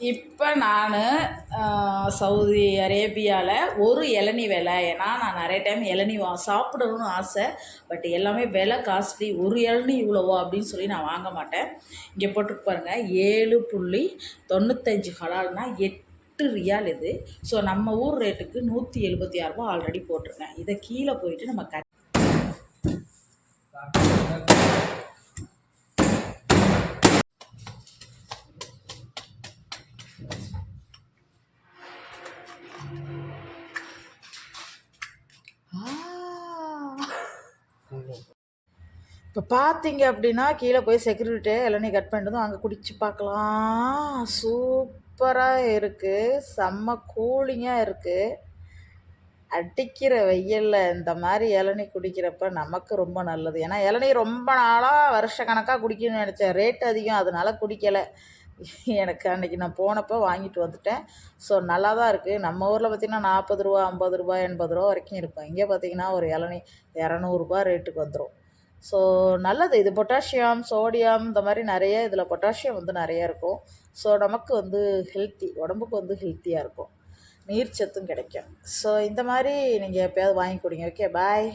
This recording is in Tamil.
இப்போ நான் சவுதி அரேபியாவில் ஒரு இளநி விலை. ஏன்னா நான் நிறைய டைம் இளநி வா சாப்பிடணும்னு ஆசை. பட் எல்லாமே விலை காஸ்ட்லி ஒரு இளநி இவ்வளவோ அப்படின்னு சொல்லி நான் வாங்க மாட்டேன். இங்கே போட்டு பாருங்கள் ஏழு புள்ளி தொண்ணூத்தஞ்சு ஹலால்னா எட்டு ரியால் இது. ஸோ நம்ம ஊர் ரேட்டுக்கு நூற்றி எழுபத்தி ஆறுரூபா ஆல்ரெடி போட்டிருக்கேன். இதை கீழே போயிட்டு நம்ம கட் இப்போ பார்த்தீங்க அப்படின்னா கீழே போய் செக்யூரிட்டியே இளநீ கட் பண்ணிட்டு அங்கே குடிச்சு பார்க்கலாம் சூப்பராக இருக்குது செம்ம கூலிங்காக இருக்குது அடிக்கிற வெயிலில் இந்த மாதிரி இளநீ குடிக்கிறப்ப நமக்கு ரொம்ப நல்லது. ஏன்னா இளநீ ரொம்ப நாளாக வருஷ கணக்காக குடிக்கணும்னு நினச்சேன். ரேட் அதிகம். அதனால குடிக்கலை. எனக்கு அன்றைக்கி நான் போனப்போ வாங்கிட்டு வந்துட்டேன். ஸோ நல்லா தான் இருக்குது நம்ம ஊரில் பார்த்திங்கன்னா நாற்பது ரூபா ஐம்பது ரூபா எண்பது ரூபா வரைக்கும் இருக்கும். இங்கே பார்த்திங்கன்னா ஒரு இளநீ இரநூறுபா ரேட்டுக்கு வந்துடும் ஸோ நல்லது. இது பொட்டாசியம் சோடியம் இந்த மாதிரி நிறைய இதில் பொட்டாசியம் வந்து நிறைய இருக்கும். ஸோ நமக்கு வந்து ஹெல்த்தி உடம்புக்கு வந்து ஹெல்த்தியாக இருக்கும். நீர் சத்தும் கிடைக்கும். ஸோ இந்த மாதிரி நீங்கள் எப்போயாவது வாங்கி கொடுங்க. Okay bye